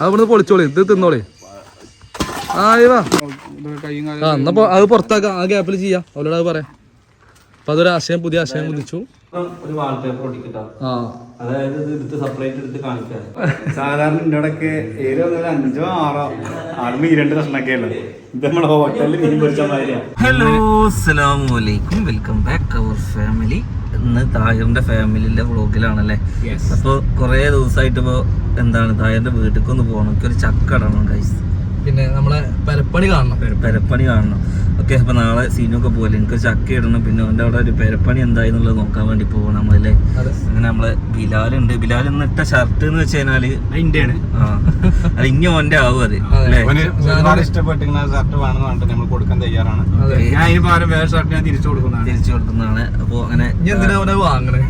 ഇവിടെ പൊളിച്ചോളി ഇത് തിന്നോളി. ആ ആയി വാ. കൈയും ആ എന്നപ്പോ അത് പുറത്താക്കാം ആ ഗ്യാപ്പിൽ ചെയ്യാം. അവരോട് അത് പറയാം. അപ്പൊ അതൊരു ആശയം പുതിയ ആശയം കുതിച്ചു ഒരു വാൾപേപ്പർ ഒട്ടിക്കട്ടോ ആ. അതായത് ഇത് എടുത്ത് സെപ്പറേറ്റ് എടുത്ത് കാണിക്കാം. സാധാരണ അഞ്ചോ ആറോ ആടുമ്പോ ഈ രണ്ട് കഷ്ണൊക്കെ ഉള്ളത്. ഇത് ഹോട്ടലിൽ മീൻ പൊരിച്ച മാതിരിയാ. ഹലോ അസ്സലാമു അലൈക്കും വെൽക്കം ബാക്ക് അവർ ഫാമിലി ഇന്ന് താഹിറിന്റെ ഫാമിലിന്റെ വ്ളോഗിലാണല്ലേ അപ്പോൾ കുറേ ദിവസമായിട്ട് ഇപ്പോൾ എന്താണ് തായന്റെ വീട്ടിലേക്ക് ഒന്ന് പോകണം. ഒരു ചക്ക ഇടണം ഗൈസ് പിന്നെ നമ്മളെ പരപ്പണി കാണണം. പരപ്പണി കാണണം. ഓക്കെ അപ്പോൾ നാളെ സീനൊക്കെ പോലെ എനിക്ക് ചക്ക ഇടണം പിന്നെ അവന്റെ അവിടെ ഒരു പെരപ്പണി എന്തായി എന്നുള്ളത് നോക്കാൻ വേണ്ടി പോകണം നമ്മളല്ലേ? അങ്ങനെ നമ്മളെ ബിലാലുണ്ട്. ബിലാൽ ഇന്ന് ഇട്ട ഷർട്ട് എന്ന് വെച്ച് കഴിഞ്ഞാൽ അതിന്റെയാണ് ആ. അത് ഇനി ഓന്റെ ആവും അത് ഇഷ്ടപ്പെട്ടിരിക്കുന്ന ഷർട്ട് വേണമെന്ന് പറഞ്ഞിട്ട് നമ്മൾ കൊടുക്കാൻ തയ്യാറാണ്. ഞാൻ ഇനി പകരം വേറെ ഷർട്ട് ഞാൻ തിരിച്ചു കൊടുക്കുന്നതാണ്. തിരിച്ചു കൊടുക്കുന്നതാണ്. അപ്പൊ അങ്ങനെ എന്തിനാ വാങ്ങണേ?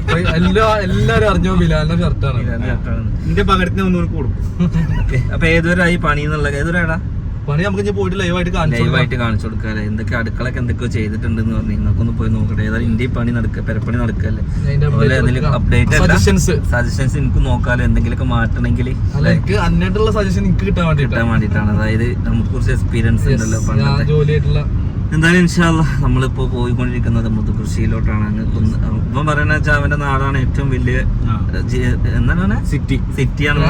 അപ്പൊ എല്ലാ എല്ലാരും അറിഞ്ഞോ ബിലാലിന്റെ ഷർട്ടാണ് ബിലാലിന്റെ ഷർട്ടാണ്. എന്റെ പകരത്തിന് ഒന്നും കൊടുക്കും. അപ്പൊ ഏതൊരായി പണി എന്നുള്ളത് ഏതൊരാടാ? പണി നമുക്ക് ഇനി പോയിട്ട് ലൈവായിട്ട് കാണിച്ചു ലൈവായിട്ട് കാണിച്ചു കൊടുക്കാല്ലേ? എന്തൊക്കെ അടുക്കളൊക്കെ എന്തൊക്കെയോ ചെയ്തിട്ടുണ്ടെന്ന് പറഞ്ഞു നിങ്ങൾക്കൊന്ന് പോയി നോക്കട്ടെ. ഏതായാലും ഇന്ത്യ പണി നടക്കുക പെരപ്പണി നടക്കല്ലേ? അതുപോലെ എന്തെങ്കിലും അപ്ഡേറ്റ് സജഷൻസ് സജഷൻസ് എനിക്ക് നോക്കാലോ. എന്തെങ്കിലുമൊക്കെ മാറ്റണമെങ്കിൽ എനിക്ക് അന്നായിട്ടുള്ള സജഷൻ എനിക്ക് കിട്ടാൻ വേണ്ടിട്ടാണ് കിട്ടാൻ വേണ്ടിയിട്ടാണ്. അതായത് നമുക്ക് കുറച്ച് എക്സ്പീരിയൻസ് ഉണ്ടല്ലോ ജോലിയായിട്ടുള്ള എന്തായാലും ഇൻഷാല്ല നമ്മളിപ്പോ പോയിക്കൊണ്ടിരിക്കുന്നത് മുത്തുകൃഷിയിലോട്ടാണ് അങ്ങ് കുന്ന് ഇപ്പം പറയുന്ന വെച്ചാൽ അവന്റെ നാടാണ് ഏറ്റവും വലിയ എന്താണ് സിറ്റി. സിറ്റിയാണ്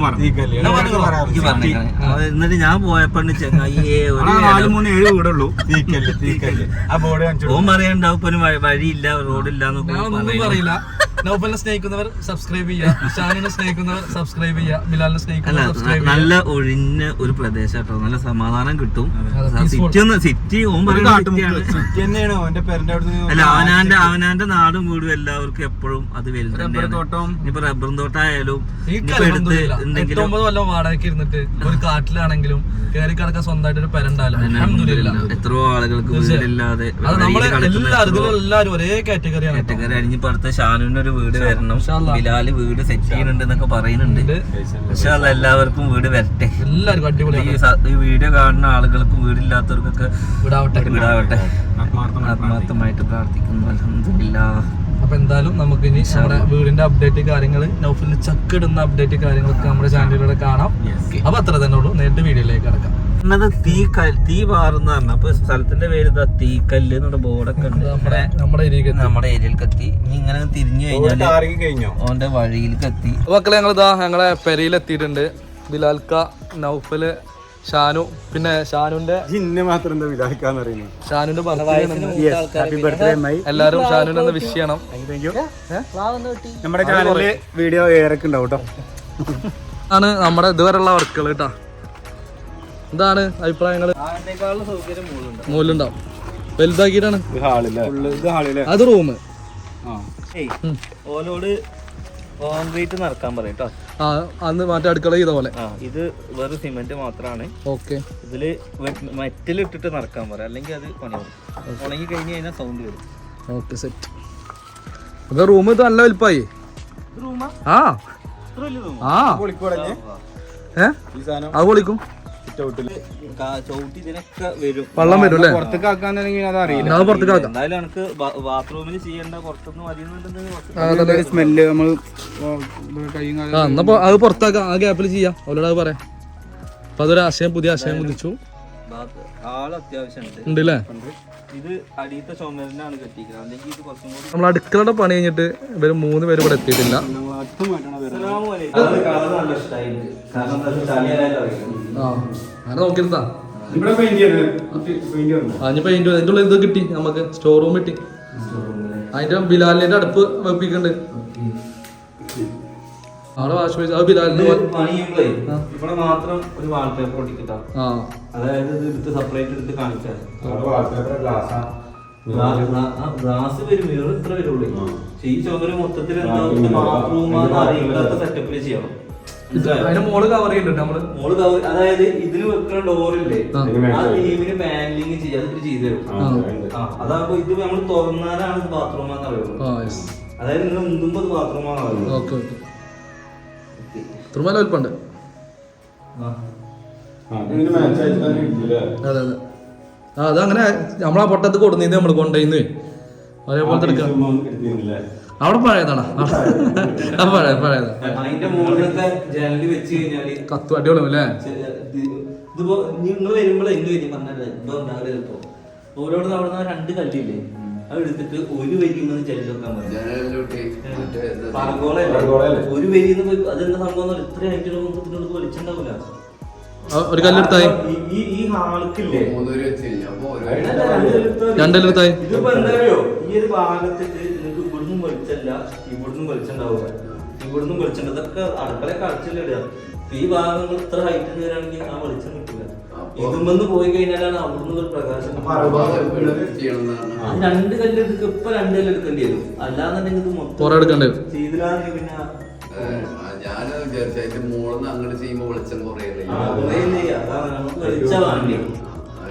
പറഞ്ഞേക്കണേ. അത് എന്നിട്ട് ഞാൻ പോയപ്പോ ചെങ്ങായിയെ ഓൻ പറയാണ്ടാവും ഇപ്പൊ വഴിയില്ല റോഡില്ല എന്നൊക്കെ പറയില്ല. നൗഫലിനെ സ്നേഹിക്കുന്നവർ സബ്സ്ക്രൈബ് ചെയ്യുക ഷാനിനെ സ്നേഹിക്കുന്നവർ സബ്സ്ക്രൈബ് ചെയ്യുക ബിലാലിനെ അല്ല സ്നേഹിക്കുന്നവർ സബ്സ്ക്രൈബ് നല്ല ഒഴിഞ്ഞ ഒരു പ്രദേശം കേട്ടോ നല്ല സമാധാനം കിട്ടും. സിറ്റി ഒന്ന് സിറ്റി ഓൻ പറയുന്ന സിറ്റിയാണ് സിറ്റി തന്നെയാണ്. അവന്റെ പേരന്റെ അല്ല അവനാന്റെ അവനാന്റെ നാടും വീടും എല്ലാവർക്കും എപ്പോഴും അത് വലുത് റബ്ബർ തോട്ടം ഇനിയിപ്പോ റബ്ബറും തോട്ടായാലും ഈ ഇനിയിപ്പോ എടുത്ത് കലമ്പൊന്നുമില്ല. എന്തെങ്കിലും എട്ടൊമ്പത് കൊല്ലം വാടകയ്ക്ക് ഇരുന്നിട്ട് ഒരു കാട്ടിലാണെങ്കിലും കയറി കിടക്കാൻ സ്വന്തമായിട്ട് ഒരു പെരണ്ടാലോ അൽഹംദുലില്ലാ. എത്രയോ ആളുകൾക്ക് വീടില്ലാതെ അത് നമ്മളെ വഴിയിൽ കിടക്കുന്ന എല്ലാവരും ഒരേ കാറ്റഗറിയാണ് കേട്ടോ. ഒറ്റക്കാര് അരിഞ്ഞിപ്പോ അടുത്ത ഷാനുവിന് ഒരു വീട് വരണം. ബിലാൽ വീട് സെറ്റ് ചെയ്യുന്നുണ്ട് എന്നൊക്കെ പറയുന്നുണ്ട്. പക്ഷെ എല്ലാവർക്കും വീട് വരട്ടെ. എല്ലാവർക്കും ഈ ഈ വീഡിയോ കാണുന്ന ആളുകൾക്കും വീടില്ലാത്തവർക്കൊക്കെ വിടാവട്ടെ. വീടാവട്ടെ. ആത്മാർത്ഥമായിട്ട് പ്രാർത്ഥിക്കുന്നു. അലഹമില്ല അപ്പൊ എന്തായാലും നമുക്ക് ഇനി നമ്മുടെ വീടിന്റെ അപ്ഡേറ്റ് കാര്യങ്ങൾ നൗഫലിന് ചക്കിടുന്ന അപ്ഡേറ്റ് കാര്യങ്ങളൊക്കെ നമ്മുടെ ചാനലിലൂടെ കാണാം. അപ്പൊ അത്ര തന്നെ ഉള്ളൂ. നേരിട്ട് വീഡിയോയിലേക്ക് കിടക്കാം. എന്നത് തീ കൽ തീ പാറുന്ന പറഞ്ഞ അപ്പൊ സ്ഥലത്തിന്റെ പേര് ഇതാ തീക്കല്ല് എന്നുള്ള ബോർഡൊക്കെ ഉണ്ട്. നമ്മുടെ നമ്മുടെ ഏരിയയിൽ നമ്മുടെ ഏരിയയിൽ കത്തി ഇനി ഇങ്ങനെ തിരിഞ്ഞു കഴിഞ്ഞാൽ ടാറിങ് കഴിഞ്ഞോ? ഓന്റെ വഴിയിലേക്ക് എത്തി. മക്കളെ ഇതാ ഞങ്ങളെ പെരയിലെത്തിയിട്ടുണ്ട് ബിലാൽക്ക നൗഫൽ ഷാനു പിന്നെ ഷാനുന്റെ ഇന്നെ മാത്രം എന്താ വിചാരിക്കാന്ന് അറിയുന്നത് ഷാനുന്റെ എല്ലാരും ഷാനുവിനെ ഒന്ന് വിഷ് ചെയ്യണം. നമ്മുടെ ചാനലിൽ വീഡിയോ ഏറൊക്കെ ഉണ്ടാവും കേട്ടോ ആണ് നമ്മുടെ ഇതുവരെയുള്ള വർക്കുകൾ കേട്ടാ എന്താണ് അഭിപ്രായങ്ങൾ മൂല്യണ്ടാവും വലുതാക്കിയിട്ടാണ്? അത് റൂം. ആ. ഓലോട് കോൺക്രീറ്റ് നടക്കാൻ പറയും ആ അന്ന് മറ്റേ അടുക്കള ചെയ്ത പോലെ. ആ ഇത് വെറും സിമെന്റ് മാത്രമാണ് ഓക്കെ. ഇതിൽ മെറ്റലിട്ടിട്ട് നടക്കാൻ പറയാം. അല്ലെങ്കിൽ അത് പണിയാവും. ഉണങ്ങി കഴിഞ്ഞ് കഴിഞ്ഞാൽ സൗണ്ട് വരും. ഓക്കെ സെറ്റ് അപ്പൊ റൂം ഇത് നല്ല വലുപ്പായി. ആ. ആ. അത് പൊളിക്കും. സിറ്റൗട്ടിൽ ചവിട്ടി ഇതിനൊക്കെ വരും. വെള്ളം വരും അല്ലേ പുറത്തേക്ക് ആക്കാന്നുണ്ടെങ്കിൽ അത് അറിയില്ല. അത് പുറത്തേക്ക് ആക്കാം. എന്തായാലും എനിക്ക് ബാത്റൂമിൽ ചെയ്യേണ്ട പുറത്തൊന്നും മതിയെന്നുണ്ടെങ്കിൽ കുറച്ച് സ്മെല്ല് നമ്മൾ കൈയും ആ എന്നപ്പോ അത് പുറത്താക്കാം. ആ ഗ്യാപ്പിൽ ചെയ്യാം. അവരോട് അത് പറയാം. അപ്പൊ അതൊരു ആശയം പുതിയ ആശയം കുതിച്ചു ബാത്ത് ആൾ അത്യാവശ്യം ഉണ്ട് ഉണ്ട്. അല്ലേ ഇത് അടിയത്തെ ചുമരിനാണ് കെട്ടിക്കുന്നത് അല്ലെങ്കിൽ ഇത് കുറച്ചും കൂടി നമ്മൾ അടുക്കളയുടെ പണി കഴിഞ്ഞിട്ട് ഇവർ മൂന്ന് പേര് ഇവിടെ എത്തിയിട്ടില്ല. അങ്ങനെ നോക്കിയിരുന്നാ. ഇവിടെ പെയിന്റ് അതിന്റെ ഉള്ളിൽ ഇത് കിട്ടി. നമുക്ക് സ്റ്റോർ റൂം കിട്ടി. അതിന്റെ ബിലാലിന്റെ അടുപ്പ് വെപ്പിക്കുന്നുണ്ട്. അവിടെ വാഷ് ബേസ് അത് ബിലാലിന് പണി ചെയ്യുമ്പോഴേ ഇവിടെ മാത്രം ഒരു വാൾപേപ്പർ ഒട്ടിക്കിട്ടാ. ആ. അതായത് ഇത് എടുത്ത് സെപ്പറേറ്റ് എടുത്ത് കാണിച്ചാൽ ഗ്ലാസ് വരും മിറർ ഇത്ര വരുള്ളൂ. പക്ഷെ ഈ മൊത്തത്തിൽ എന്താ ബാത്റൂം അറിയില്ലാത്ത സെറ്റപ്പിൽ ചെയ്യണം. അതിന്റെ മോൾ കവർ ചെയ്യുന്നുണ്ട് നമ്മൾ. മോൾ കവർ അതായത് ഇതിന് വെക്കുന്ന ഡോറില്ലേ ആ. ആ ലീവിന് പാനലിങ് ചെയ്യാതെ അതിട്ട് ചെയ്തു തരും. ആ അതാകുമ്പോ ഇത് നമ്മൾ തുറന്നാലാണ് ബാത്റൂം അറിയുള്ളൂ. ആ അതായത് നിങ്ങൾ മുന്തുമ്പോ ബാത്റൂം ആണ് അറിയുള്ളൂ. ഓക്കെ വലിപ്പുണ്ട് അതെ അതെ. ആ അതങ്ങനെ നമ്മളാ പൊട്ടത്ത് കൊടുന്നിന്ന് നമ്മൾ കൊണ്ടുപോയിന്ന് അതേപോലത്തെ എടുക്കാം. അവിടെ പഴയതാണോ. ആ പഴയ പഴയത് അതിന്റെ മുകളിലത്തെ ജനൽ വെച്ച് കഴിഞ്ഞാൽ കത്തു അടിപൊളി അല്ലേ ഇതിപ്പോ നിങ്ങൾ വരുമ്പോഴേ എന്ത് വരും പറഞ്ഞാൽ ഇപ്പൊ. ഉണ്ടാവില്ല ചിലപ്പോ ഓരോട് രണ്ട് കല്ലില്ലേ? അത് എടുത്തിട്ട് ഒരു വരിയിൽ ജനൽ വെക്കാൻ പറ്റും ഒരു വരിയിൽ നിന്ന് അതെന്താ സംഭവം ഇത്ര ഹൈറ്റ് ഇതിനോട് വലിച്ചുണ്ടാവില്ല ആ, ഒരു കല്ലെടുത്തായി. രണ്ടെടുത്തായി ഇതിപ്പോ എന്താ അറിയോ? ഈ ഒരു ഭാഗത്തിട്ട് നിങ്ങൾക്ക് ഇവിടുന്ന് വലിച്ചല്ല ഇവിടുന്ന് വലിച്ചുണ്ടാവുക. ഇവിടുന്ന് വെളിച്ചുണ്ട് ഇതൊക്കെ അടുക്കളയൊക്കെ അടച്ചില്ല ഈ ഭാഗങ്ങൾ ഇത്ര ഹൈറ്റ് വരാണെങ്കിൽ ആ വെളിച്ചം കിട്ടില്ല ഇതുമെന്ന് പോയി കഴിഞ്ഞാലാണ് അവിടുന്ന് ഒരു പ്രകാശം രണ്ട് കല്ല് ഇപ്പൊ രണ്ട് കല്ല് എടുക്കേണ്ടി വരും. അല്ലാന്നുണ്ടെങ്കിൽ ഇത് മൊത്തം. ചെയ്തില്ലാന്ന് പിന്നെ ഞാൻ വിചാരിച്ചു അതിന്റെ മുകളിൽ അങ്ങോട്ട് ചെയ്യുമ്പോ വെളിച്ചം കുറയല്ലേ ആ, അതാണ് നമുക്ക് വെളിച്ചം വേണ്ടി.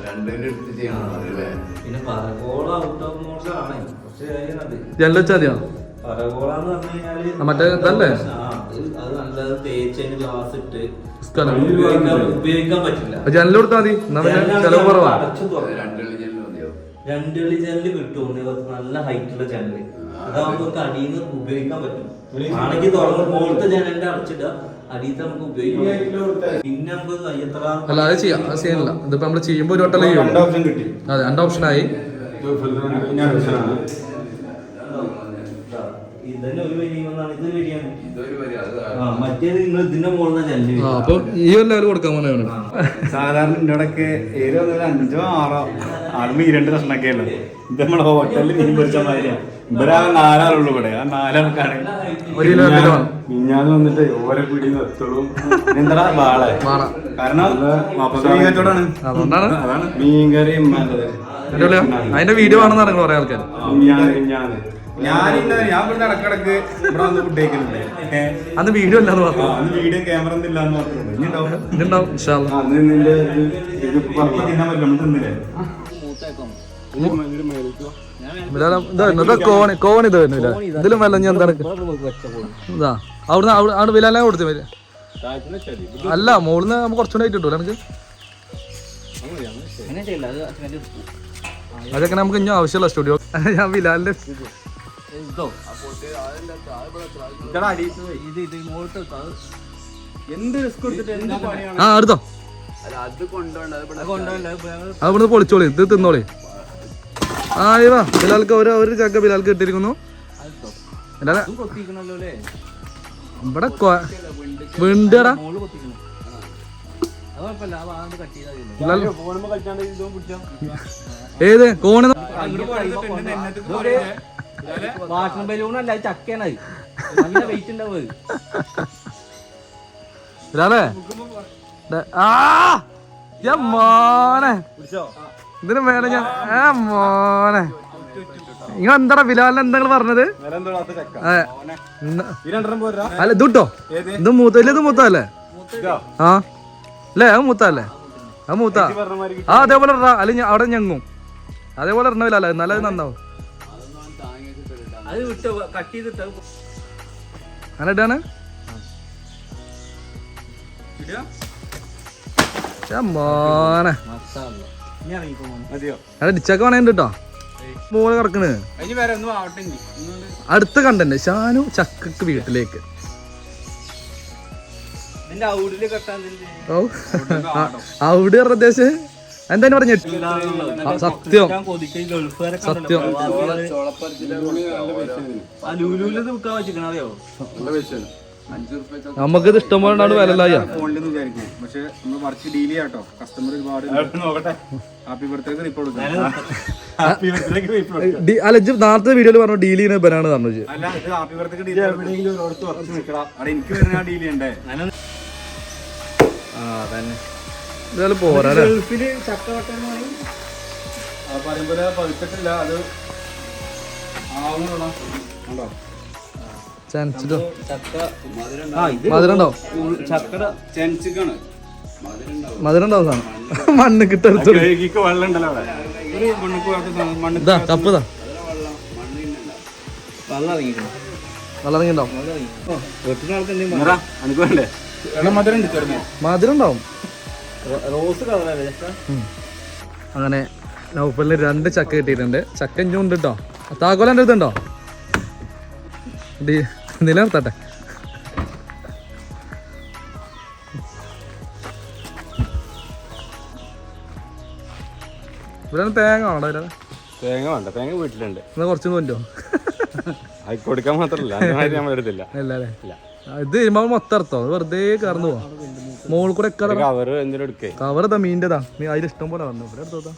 രണ്ടിന്റെ അടുത്ത് ചെയ്യണം പിന്നെ പറകോള ഔട്ട് ഓഫ് മോഡലാണ് മറ്റേ ഇതല്ലേ? ആ, അത് അത് നല്ലത് തേച്ച് അതിന് ഗ്ലാസ് ഇട്ട്. ഉപയോഗിക്കാൻ പറ്റില്ല. ജനൽ കൊടുത്താൽ മതി. ചെലവ് കുറവാ. രണ്ടുള്ളി ജനൽ കിട്ടും നല്ല ഹൈറ്റുള്ള ജനൽ. അതാവുമ്പോ നമുക്ക് അടിയിൽ നിന്ന് ഉപയോഗിക്കാൻ പറ്റും. ആണെങ്കിൽ തുറന്ന് പോലത്തെ ജനലിന്റെ അടച്ചിടുക. അല്ല അത് ചെയ്യാം. അത് ചെയ്യാനില്ല. ഇതിപ്പോ നമ്മൾ ചെയ്യുമ്പോ ഒരു വട്ടം അതെ രണ്ട് ഓപ്ഷൻ കിട്ടി അതെ രണ്ട് ഓപ്ഷനായി ഞാൻ ഓപ്ഷനാണ് ഇതന്നെ ഒരു വരിയെന്നാണ് ഇത് വരിയാണ് ഇതൊരു വരി അത് ആ, മറ്റേത് നിങ്ങൾ ഇതിന്റെ മുകളിൽ ആ അപ്പൊ ഈ ഒരു ലെവൽ കൊടുക്കാൻ പോലെയാണ് സാധാരണ എന്റെ ഇടയ്ക്ക് ഏഴ് വന്നൊരു അഞ്ചോ ആറോ ആറ് ഈ രണ്ട് കഷ്ണൊക്കെ ഉള്ളത് ഇത് നമ്മുടെ ഹോട്ടലിൽ മീൻ പൊരിച്ച മാതിരിയാണ് ഇവരാ നാലാളുള്ളൂ ഇവിടെ. ആ നാലാൾക്കാണ്. മിഞ്ഞാന്ന് വന്നിട്ട് ഓരോ പിടി നിർത്തുള്ളൂ എന്താ വാളെ. കാരണം മീൻ കച്ചവടമാണ് അതാണ് മീൻകറി അതിന്റെ വീഡിയോ ആണെന്ന് പറഞ്ഞു കുറെ ആൾക്കാർ മിഞ്ഞാന്ന് ഞാൻ ഇവിടെ ഇടക്കിടക്ക് ഇവിടെ വന്ന് ഫുഡ് കഴിക്കുന്നുണ്ട് അന്ന് വീഡിയോ ഇല്ലാന്ന് അന്ന് വീഡിയോ ക്യാമറ ഒന്നും ഇല്ലാന്ന് മാത്രമേ. അന്ന് നിന്റെ തിന്നാൻ പറ്റില്ല നമ്മൾ തിന്നില്ലേ? കോണി കോണി ഇത് വരുന്നില്ല ഇതിലും വല്ല ഞാൻ എന്താണ്? ഇതാ അവിടുന്ന് അവിടെ ബിലാലെ കൊടുത്തു വരിക അല്ല മുകളിൽ നിന്ന് കുറച്ചുകൂടെ ആയിട്ട് കിട്ടൂല എനിക്ക് അതൊക്കെ നമുക്ക് ഇനി ആവശ്യമുള്ള സ്റ്റുഡിയോ. ഞാൻ ബിലാലിന്റെ ഇതോ ഇത് ഇത് ഇങ്ങോട്ട് അത് എന്ത് റിസ്ക് എടുത്തിട്ട് എന്ത് പണിയാണ്? ആ എടുത്തോ. ഇവിടുന്ന് പൊളിച്ചോളി ഇത് തിന്നോളി. ആ ഇവാ ബിലാൽക്ക് ഒരു ഒരു ചക്ക ബിലാൽക്ക് കിട്ടിയിരിക്കുന്നു. ഇവിടെ വിണ്ടടാ ഏത്? കോണ് വാട്ടർ ബലൂൺ അല്ല അത് ചക്കയാണ് അത്. നല്ല വെയിറ്റ് ഉണ്ടാവും അത്. ബിലാലേ ആ യാ മോനെ. ഇതിന് മേലെ ഞാൻ ആ മോനെ. നിങ്ങൾ എന്താടാ ബിലാലിന് എന്താ പറഞ്ഞത്? അല്ല ഇത് കിട്ടോ ഏത്? ഇത് മൂത്ത ഇല്ല ഇത് മൂത്തല്ലേ? അല്ലേ ആ. അല്ലേ അത് മൂത്തല്ലേ? അത് മൂത്ത? ആ അതേപോലെ അല്ലെ അല്ലെങ്കിൽ അവിടെ ഞങ്ങും. അതേപോലെ ഇടണമില്ലല്ലോ എന്നാലും അത് നന്നാവും. അത് വിട്ട് കട്ട് ചെയ്തിട്ട് അങ്ങനെ ഇടാണ്? വേണേണ്ട് കേട്ടോ കിടക്കണ്. അതിന് വേറെ ഒന്നും ആവട്ടെ ഇനി. അടുത്ത കണ്ടന്റ് ഷാനു ചക്കക്ക് വീട്ടിലേക്ക്. അവിടെ പ്രദേശം ഇതിന്റെ ഓ ആ, അവിടെ പ്രദേശ് എന്താ പറഞ്ഞു സത്യം. സത്യം. നമുക്കിത് ഇഷ്ടം പോലെ ഉണ്ടാവും വിലല്ലായ പക്ഷെ നമ്മൾ മറിച്ച് ഡീൽ ചെയ്യാട്ടോ കസ്റ്റമർ ഒരുപാട് ഹാപ്പി റിപ്പോർട്ട് അല്ല നേരത്തെ വീഡിയോയിൽ പറഞ്ഞു ഡീൽ ചെയ്യുന്ന ബനാണ് പറഞ്ഞു ഹാപ്പി എനിക്ക് ഡീൽ ചെയ്യണ്ടേ? ആ തന്നെ ഇതായാലും പോരാ അല്ലേ? ഗൾഫിൽ ചക്ക പറയും. ആ പറയുമ്പോൾ പഴുത്തിട്ടില്ല അത് ഉണ്ടോ? ചനച്ചിട്ടോ ചക്ക ആ ഇത് മധുരം ഉണ്ടാവും മധുരം സാധനം. മണ്ണ്. മണ്ണ് ഇതാ കപ്പ് ഇതാ. വെള്ളം ചെറുമോ മധുരം ഉണ്ടാവും റോസ് കളറല്ലേ. അങ്ങനെ നൗഫലിന് രണ്ട് ചക്ക കിട്ടിയിട്ടുണ്ട്. ചക്ക ഇഞ്ചും ഉണ്ട് കേട്ടോ താക്കോല എന്റെ അടുത്തുണ്ടോ നിലനിർത്തട്ടെ. ഇവിടെ തേങ്ങ വേണ്ട ഇവിടെ തേങ്ങ വേണ്ട തേങ്ങ വീട്ടിലുണ്ട്. എന്നാ കുറച്ച് കൊണ്ടുപോ അത് കൊടുക്കാൻ മാത്രമല്ല ഇത് വരുമ്പോ മൊത്തം അർത്ഥം വെറുതെ കറന്നു പോവാ. മോൾ കൂടെ കവർ എന്തെങ്കിലും എടുക്കേ? കവർ ഇതാ മീന്റെതാ. നീ അതിൽ ഇഷ്ടം പോലെ വന്നു. ഇവിടെ എടുത്തോട്ടാ.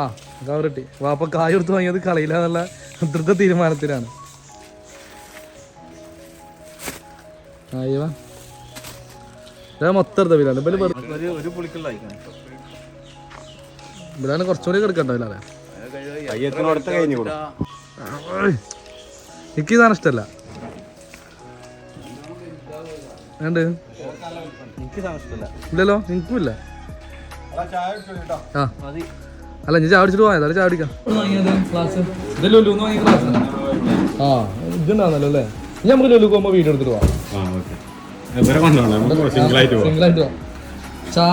ആ കവർ കിട്ടി വാപ്പ കായ എടുത്ത് വാങ്ങിയത് കളയില്ല എന്നുള്ള ദൃഢ തീരുമാനത്തിലാണ്. മൊത്തം എടുത്ത ഇവിടാണ് കുറച്ചുകൂടി കിടക്കണ്ടോ എനിക്ക് ഇതാണ് ഇഷ്ടല്ല. താമസിച്ചില്ല ഇല്ലല്ലോ എനിക്കും ഇല്ല ആ. അല്ല ഞാൻ ചാടിച്ചിട്ട് പോയത് അല്ല ചാടിക്കാം ആ ഇതുണ്ടാവുന്നല്ലോ അല്ലേ? ഇനി നമുക്ക് ലുലു പോകുമ്പോ വീഡിയോ എടുത്തിട്ട് പോവാം. ചായ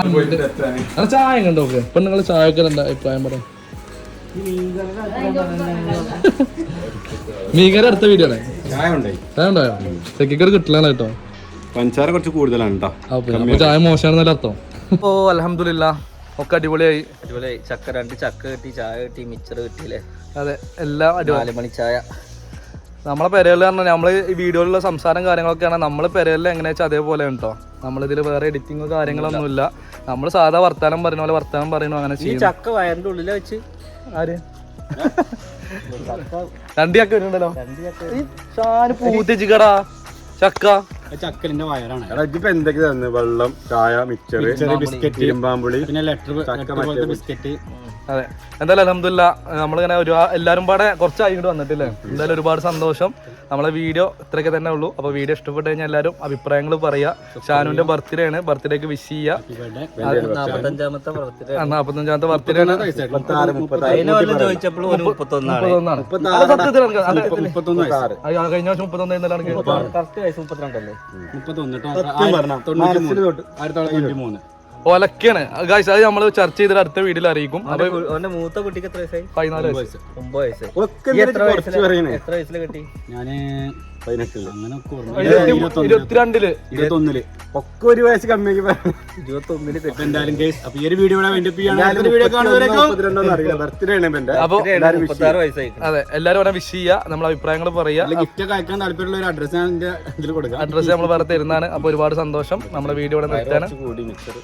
അല്ല ചായ കണ്ടോ ഓക്കെ നിങ്ങൾ ചായക്ക് എന്താ അഭിപ്രായം പറയാം? മീകര അടുത്ത വീഡിയോ ആണ് ചായ ഉണ്ടേ? ചായ ഉണ്ടായോ? ചെക്കിക്കറി കിട്ടില്ല കേട്ടോ. പഞ്ചാര കുറച്ച് കൂടുതലാണ് കേട്ടോ മോശമാണെന്നല്ല അർത്ഥം? ഓ അലഹമില്ല ഒക്കെ അടിപൊളിയായി. അടിപൊളിയായി. ചക്ക രണ്ട് ചക്ക കിട്ടി ചായ കിട്ടി മിച്ചർ കിട്ടിയില്ലേ? അതെ എല്ലാം അടിപൊളി. മണി ചായ. നമ്മളെ പെരകളിൽ പറഞ്ഞാൽ നമ്മൾ ഈ വീഡിയോയിലുള്ള സംസാരം കാര്യങ്ങളൊക്കെയാണ്. നമ്മൾ പെരകളിൽ എങ്ങനെ വെച്ചാൽ അതേപോലെ ഉണ്ടോ നമ്മളിതിൽ വേറെ എഡിറ്റിങ്ങോ കാര്യങ്ങളൊന്നുമില്ല. നമ്മൾ സാധാ വർത്താനം പറയുന്ന പോലെ വർത്താനം പറയുന്നു അങ്ങനെ ചെയ്യും ചക്ക വയറിന്റെ ഉള്ളിൽ വെച്ച്. ആര്? രണ്ട് ചക്ക വരുന്നുണ്ടല്ലോ. ചക്ക. ചക്കലിന്റെ വയറാണ്. എടാ ഇതിപ്പോ എന്തൊക്കെ തന്നെ വെള്ളം ചായ മിക്സർ ബിസ്ക്കറ്റ് ഇരുമ്പാമ്പുളി പിന്നെ ലെറ്റർ ബിസ്ക്കറ്റ്. അതെ. എന്തായാലും അലഹമില്ല നമ്മളിങ്ങനെ ഒരു എല്ലാവരും പാടെ കുറച്ചായി ഇങ്ങോട്ട് വന്നിട്ടില്ലേ? എന്തായാലും ഒരുപാട് സന്തോഷം. നമ്മളെ വീഡിയോ ഇത്രയൊക്കെ തന്നെ ഉള്ളൂ. അപ്പോൾ വീഡിയോ ഇഷ്ടപ്പെട്ട് കഴിഞ്ഞാൽ എല്ലാവരും അഭിപ്രായങ്ങൾ പറയുക ഷാനുവിന്റെ ബർത്ത്ഡേ ആണ്. ബർത്ത്ഡേക്ക് വിഷ് ചെയ്യുക നാപ്പത്തഞ്ചാമത്തെ ബർത്ത്ഡേ ആണ്. മുപ്പത്തൊന്നാണ്. കഴിഞ്ഞ വർഷം മുപ്പത്തൊന്ന് മുപ്പത്തൊന്ന്. ഒലക്കാണ്. ഗായ്സ് അത് നമ്മൾ ചർച്ച ചെയ്തിട്ട് അടുത്ത വീഡിയോയിൽ അറിയിക്കും. അവന്റെ മൂത്ത കുട്ടിക്ക് എത്ര വയസ്സായി? പതിനാല് വയസ്സ്. ഒമ്പത് വയസ്സ്. എത്ര വയസ്സിൽ കിട്ടി? ഞാൻ പതിനെട്ടിൽ. അങ്ങനെ ഇരുപത്തി- ഇരുപത്തിരണ്ടിൽ. ഇരുപത്തൊന്നിൽ. ഒക്കെ ഒരു വയസ്സ് കമ്മിയാക്കി എന്തായാലും കേസ് അപ്പൊ ഈ ഒരു വീഡിയോ അതെ എല്ലാരും അവിടെ വിഷ് ചെയ്യുക നമ്മളെ അഭിപ്രായങ്ങൾ പറയുക ഗിഫ്റ്റ് ഒക്കെ അയക്കാൻ താല്പര്യമുള്ള ഒരു അഡ്രസ് ഇതിൽ അഡ്രസ്സ് നമ്മൾ വേറെ തരുന്നതാണ്. അപ്പൊ ഒരുപാട് സന്തോഷം. നമ്മുടെ വീഡിയോ ഇവിടെ നിർത്താൻ കൂടി മിക്സർ